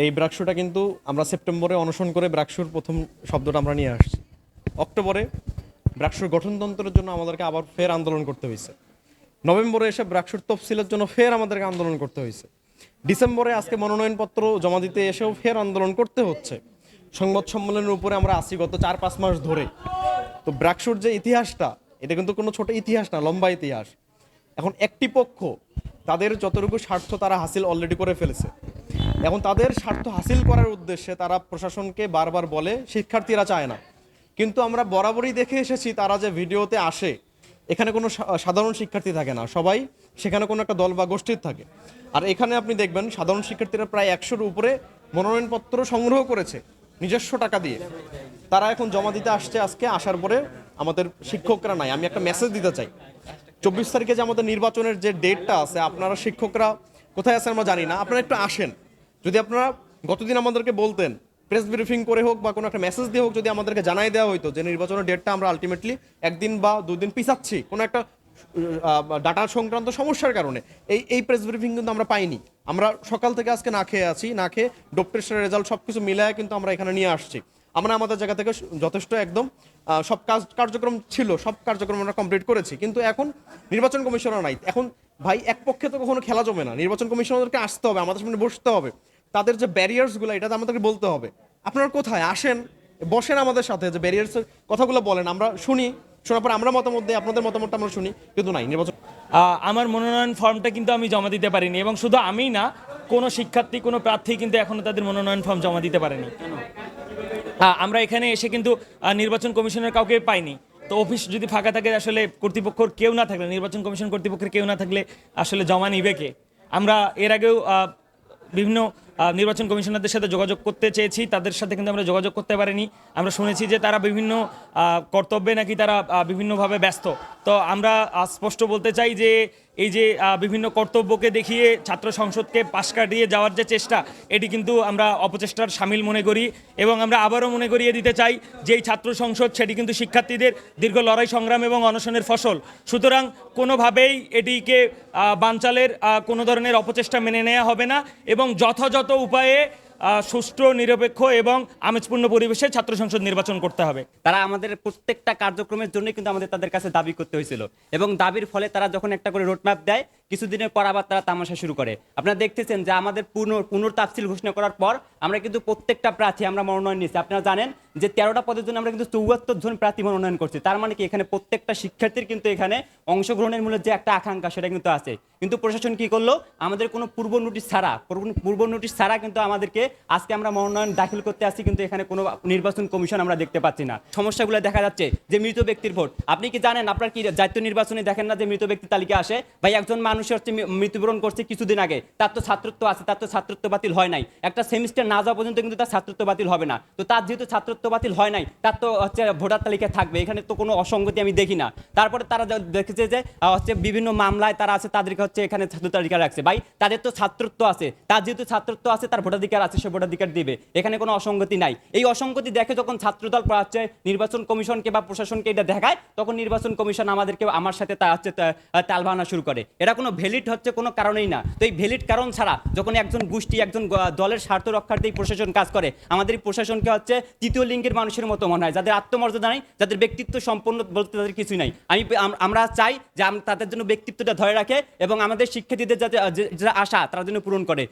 এই ব্রাকশুটা কিন্তু আমরা সেপ্টেম্বরে অনশন করে ব্রাকশুর প্রথম শব্দটা আমরা নিয়ে আসছি। অক্টোবরে ব্রাকশুর গঠনতন্ত্রের জন্য আমাদেরকে আবার ফের আন্দোলন করতে হয়েছে। নভেম্বরে এসে ব্রাকশুর তফসিলের জন্য ফের আমাদেরকে আন্দোলন করতে হয়েছে। ডিসেম্বরে আজকে মনোনয়নপত্র জমা দিতে এসেও ফের আন্দোলন করতে হচ্ছে। সংবাদ সম্মেলনের উপরে আমরা আসি গত চার পাঁচ মাস ধরে। তো ব্রাকশুর যে ইতিহাসটা, এটা কিন্তু কোনো ছোট ইতিহাস না, লম্বা ইতিহাস। এখন একটি পক্ষ, তাদের যতটুকু স্বার্থ তারা হাসিল অলরেডি করে ফেলেছে। এখন তাদের স্বার্থ হাসিল করার উদ্দেশ্যে তারা প্রশাসনকে বারবার বলে, শিক্ষার্থীরা চায় না। কিন্তু আমরা বরাবরই দেখে এসেছি তারা যে ভিডিওতে আসে, এখানে কোনো সাধারণ শিক্ষার্থী থাকে না। সবাই সেখানে কোনো একটা দল বা গোষ্ঠীর থাকে। আর এখানে আপনি দেখবেন, সাধারণ শিক্ষার্থীরা প্রায় একশোর উপরে মনোনয়নপত্র সংগ্রহ করেছে, নিজস্ব টাকা দিয়ে। তারা এখন জমা দিতে আসছে আজকে, আসার পরে আমাদের শিক্ষকরা নাই। আমি একটা মেসেজ দিতে চাই। চব্বিশ তারিখে যে আমাদের নির্বাচনের যে ডেটটা আছে, আপনারা শিক্ষকরা কোথায় আছেন আমরা জানি না। আপনারা একটু আসেন। যদি আপনারা গতদিন আমাদেরকে বলতেন প্রেস ব্রিফিং করে হোক বা কোনো একটা মেসেজ দিয়ে হোক যদি আমাদেরকে জানাই দেওয়া হতো যে নির্বাচনের ডেটটা আমরা আলটিমেটলি একদিন বা দুদিন পিছাচ্ছি, কোনো একটা ডাটা সংক্রান্ত সমস্যার কারণে, এই এই প্রেস ব্রিফিং কিন্তু আমরা পাইনি। আমরা সকাল থেকে আজকে না খেয়ে আছি, না খেয়ে ডোপ টেস্টের রেজাল্ট সব কিছু মিলায় কিন্তু আমরা এখানে নিয়ে আসছি। আমরা আমাদের জায়গা থেকে যথেষ্ট একদম সব কাজ, কার্যক্রম ছিল, সব কার্যক্রম আমরা কমপ্লিট করেছি। কিন্তু এখন নির্বাচন কমিশনার নাই। এখন ভাই, এক পক্ষে তো কখনো খেলা জমে না। নির্বাচন কমিশনারকে আসতে হবে, আমাদের সামনে বসতে হবে। তাদের যে ব্যারিয়ার্সগুলো এটা আমাদেরকে বলতে হবে। আপনারা কোথায়? আসেন, বসেন আমাদের সাথে, যে ব্যারিয়ার্সের কথাগুলো বলেন। আমরা শুনি, শোনার পর আমরা মতামত দিই, আপনাদের মতামতটা আমরা শুনি, কিন্তু নাই, নির্বাচন আমার মনোনয়ন ফর্মটা কিন্তু আমি জমা দিতে পারিনি, এবং শুধু আমি না, কোনো শিক্ষার্থী, কোনো প্রার্থী কিন্তু এখনও তাদের মনোনয়ন ফর্ম জমা দিতে পারেনি। আমরা এখানে এসে কিন্তু নির্বাচন কমিশনের কাউকে পাইনি। তো অফিস যদি ফাঁকা থাকে, আসলে কর্তৃপক্ষর কেউ না থাকলে, নির্বাচন কমিশন কর্তৃপক্ষের কেউ না থাকলে আসলে জমা নিবে কে? আমরা এর আগেও বিভিন্ন নির্বাচন কমিশনারদের সাথে যোগাযোগ করতে চেয়েছি। তাদের সাথে কিন্তু আমরা যোগাযোগ করতে পারিনি। আমরা শুনেছি যে তারা বিভিন্ন কর্তব্যে নাকি তারা বিভিন্নভাবে ব্যস্ত। তো আমরা স্পষ্ট বলতে চাই যে এই যে বিভিন্ন কর্তব্যকে দেখিয়ে ছাত্র সংসদকে পাশ কাটিয়ে যাওয়ার যে চেষ্টা এটি কিন্তু আমরা অপচেষ্টার সামিল মনে করি এবং আমরা আবারও মনে করিয়ে দিতে চাই যে এই ছাত্র সংসদ সেটি কিন্তু শিক্ষার্থীদের দীর্ঘ লড়াই সংগ্রাম এবং অনশনের ফসল। সুতরাং কোনোভাবেই এটিকে আহ, বানচালের কোনো ধরনের অপচেষ্টা মেনে নেওয়া হবে না এবং যথাযথ উপায়ে সুষ্ঠু, নিরপেক্ষ এবং আমেজপূর্ণ পরিবেশে ছাত্র সংসদ নির্বাচন করতে হবে। তারা আমাদের প্রত্যেকটা কার্যক্রমের জন্য কিন্তু আমাদের তাদের কাছে দাবি করতে হয়েছিল। এবং দাবির ফলে তারা যখন একটা করে রোডম্যাপ দেয় কিছুদিনের পর আবার তারা তামাশা শুরু করে। আপনারা দেখতেছেন যে আমাদের পুনর, পুনর্তাফসিল ঘোষণা করার পর আমরা কিন্তু প্রত্যেকটা প্রার্থী আমরা মনোনয়ন নিয়েছি। আপনারা জানেন যে তেরোটা পদের জন্য আমরা কিন্তু চৌয়াত্তর জন প্রার্থী মনোনয়ন করছি। তার মানে কি এখানে প্রত্যেকটা শিক্ষার্থীর কিন্তু এখানে অংশগ্রহণের মূলে যে একটা আকাঙ্ক্ষা সেটা কিন্তু আছে। কিন্তু প্রশাসন কি করল? আমাদের কোনো পূর্ব নোটিশ ছাড়া, পূর্ব- নোটিশ ছাড়া কিন্তু আমাদেরকে আজকে আমরা মনোনয়ন দাখিল করতে আসছি, কিন্তু এখানে কোনো নির্বাচন কমিশন আমরা দেখতে পাচ্ছি না। সমস্যাগুলো দেখা যাচ্ছে যে মৃত ব্যক্তির ভোট। আপনি কি জানেন আপনার কি জাতীয় নির্বাচনে দেখেন না যে মৃত ব্যক্তি তালিকা আসে? ভাই, একজন মানুষ হচ্ছে মৃত্যুবরণ করছে কিছুদিন আগে। তার তো ছাত্রত্ব আছে, তার তো ছাত্রত্ব বাতিল হয় নাই। একটা সেমিস্টার না যাওয়া পর্যন্ত কিন্তু তার ছাত্রত্ব বাতিল হবে না। তো তার যেহেতু ছাত্রত্ব বাতিল হয় নাই, তার তো হচ্ছে ভোটার তালিকায় থাকবে। এখানে তো কোনো অসঙ্গতি আমি দেখি না। তারপরে তারা দেখেছে যে হচ্ছে বিভিন্ন মামলায় তারা আছে, তাদেরকে হচ্ছে এখানে ছাত্র তালিকা রাখছে। ভাই, তাদের তো ছাত্রত্ব আছে। তার যেহেতু ছাত্রত্ব আছে, তার ভোটাধিকার আছে, সে ভোটাধিকার দিবে। এখানে কোনো অসঙ্গতি নাই। এই অসঙ্গতি দেখে যখন ছাত্রদল হচ্ছে নির্বাচন কমিশনকে বা প্রশাসনকে এটা দেখায়, তখন নির্বাচন কমিশন আমাদেরকে, আমার সাথে তা হচ্ছে তা- তাল বাহানা শুরু করে। এটা কোনো ভ্যালিড হচ্ছে কোনো কারণেই না। তো এই ভ্যালিড কারণ ছাড়া যখন একজন গোষ্ঠী, একজন দলের স্বার্থ রক্ষার্থে প্রশাসন কাজ করে, আমাদের এই প্রশাসনকে হচ্ছে তৃতীয় লিঙ্গের মানুষের মতো মনে হয়। যাদের আত্মমর্যাদা নাই, যাদের ব্যক্তিত্ব সম্পন্ন বলতে তাদের কিছুই নাই। আমি আমরা চাই যে তাদের জন্য ব্যক্তিত্বটা ধরে রাখে এবং আমাদের শিক্ষার্থীদের যাতে যারা আশা, তারা যেন পূরণ করে।